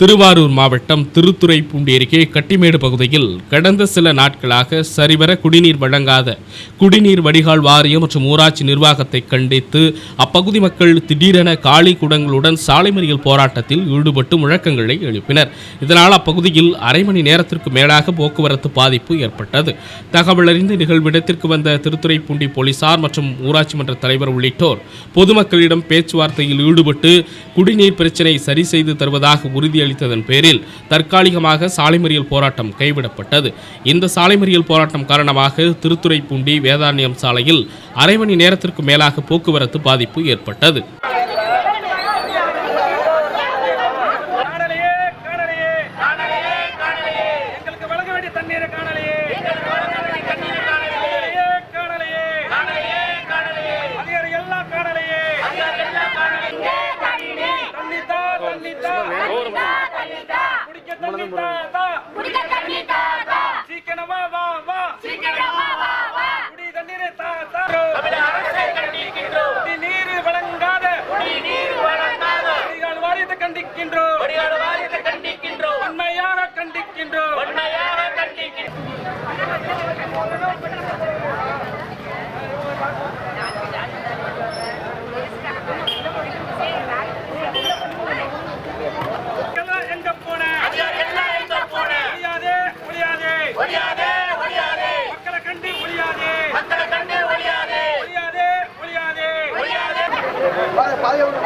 திருவாரூர் மாவட்டம் திருத்துறைப்பூண்டி அருகே கட்டிமேடு பகுதியில் கடந்த சில நாட்களாக சரிவர குடிநீர் வழங்காத குடிநீர் வடிகால் வாரியம் மற்றும் ஊராட்சி நிர்வாகத்தை கண்டித்து அப்பகுதி மக்கள் திடீரென காலி குடங்களுடன் சாலை மறியல் போராட்டத்தில் ஈடுபட்டு முழக்கங்களை எழுப்பினர். இதனால் அப்பகுதியில் அரை மணி நேரத்திற்கு மேலாக போக்குவரத்து பாதிப்பு ஏற்பட்டது. தகவலறிந்த நிகழ்விடத்திற்கு வந்த திருத்துறைப்பூண்டி போலீசார் மற்றும் ஊராட்சி மன்ற தலைவர் உள்ளிட்டோர் பொதுமக்களிடம் பேச்சுவார்த்தையில் ஈடுபட்டு குடிநீர் பிரச்சினை சரி செய்து தருவதாக உறுதியளித்ததன் பேரில் தற்காலிகமாக சாலை மறியல் போராட்டம் கைவிடப்பட்டது. இந்த சாலை மறியல் போராட்டம் காரணமாக திருத்துறைப்பூண்டி வேதாரண்யம் சாலையில் அரை மணி நேரத்திற்கு மேலாக போக்குவரத்து பாதிப்பு ஏற்பட்டது. தண்ணி தா தா. குடிக்க தண்ணி தாத்தா சீக்கிரம் வா வா. சீக்கிரம் வா வா. வா குடி தண்ணீரை தா தா குடி நீர் வழங்காத குடி நீர் வழங்காத. வடிகால் வாரியத்தை கண்டிக்கின்றோம். வடிகால் Valeu, valeu.